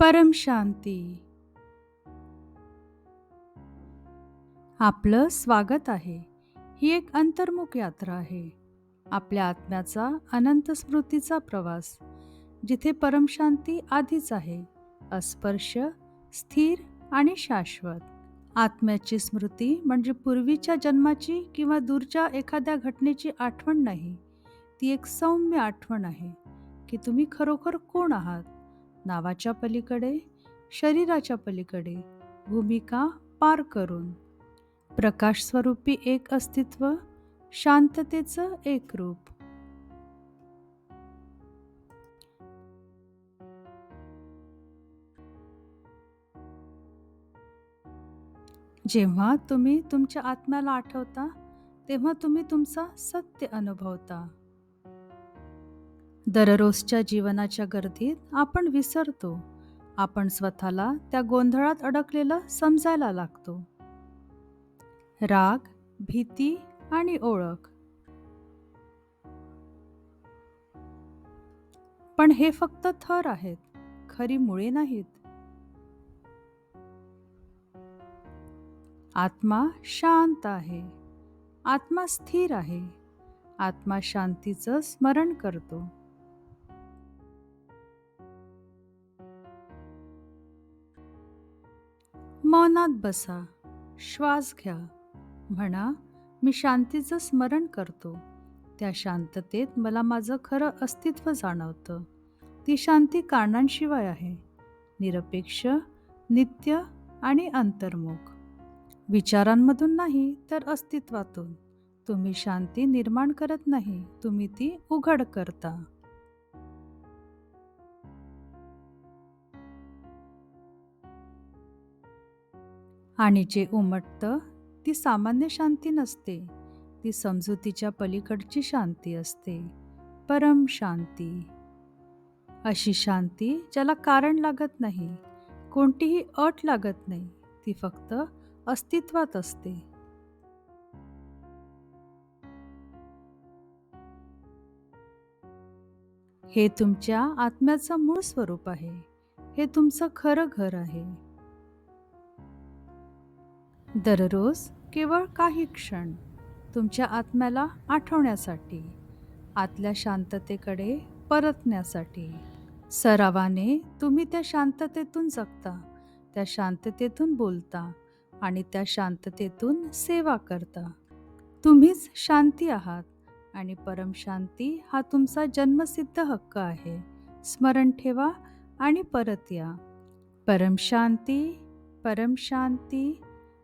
परम शांती. आपलं स्वागत आहे. ही एक अंतर्मुख यात्रा आहे. आपल्या आत्म्याचा अनंत स्मृतीचा प्रवास जिथे परमशांती आधीच आहे अस्पर्श स्थिर आणि शाश्वत. आत्म्याची स्मृती म्हणजे पूर्वीच्या जन्माची किंवा दूरच्या एखाद्या घटनेची आठवण नाही. ती एक सौम्य आठवण आहे की तुम्ही खरोखर कोण आहात? नावाच्या पलीकडे शरीराच्या पलीकडे भूमिका पार करून. प्रकाश स्वरूपी एक अस्तित्व शांततेचं एक रूप. जेव्हा तुम्ही तुमच्या आत्म्याला आठवता तेव्हा तुम्ही तुमचा सत्य अनुभवता. दररोजच्या जीवनाच्या गर्दीत आपण विसरतो. आपण स्वतःला त्या गोंधळात अडकलेलं समजायला लागतो. राग भीती आणि ओळख. पण हे फक्त थर आहेत खरी मुळे नाहीत. आत्मा शांत आहे. आत्मा स्थिर आहे. आत्मा शांतीचं स्मरण करतो. मौनात बसा श्वास घ्या. म्हणा मी शांतीचं स्मरण करतो. त्या शांततेत मला माझं खरं अस्तित्व जाणवतं. ती शांती कारणांशिवाय आहे. निरपेक्ष नित्य आणि अंतर्मुख. विचारांमधून नाही तर अस्तित्वातून. तुम्ही शांती निर्माण करत नाही तुम्ही ती उघड करता. आणि जे उमटतं ती सामान्य शांती नसते. ती समजुतीच्या पलीकडची शांती असते. परम शांती. अशी शांती ज्याला कारण लागत नाही. कोणतीही अट लागत नाही. ती फक्त अस्तित्वात असते. हे तुमच्या आत्म्याचं मूळ स्वरूप आहे. हे तुमचं खरं घर आहे. दररोज केवळ काही क्षण तुमच्या आत्म्याला आठवण्यासाठी आतल्या शांततेकडे परतण्यासाठी. सरावाने तुम्ही त्या शांततेतून जगता त्या शांततेतून बोलता आणि त्या शांततेतून सेवा करता. तुम्हीच शांती आहात आणि परमशांती हा तुमचा जन्मसिद्ध हक्क आहे. स्मरण ठेवा आणि परत या. परमशांती परमशांती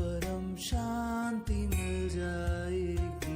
परम शांति मिल जाएगी।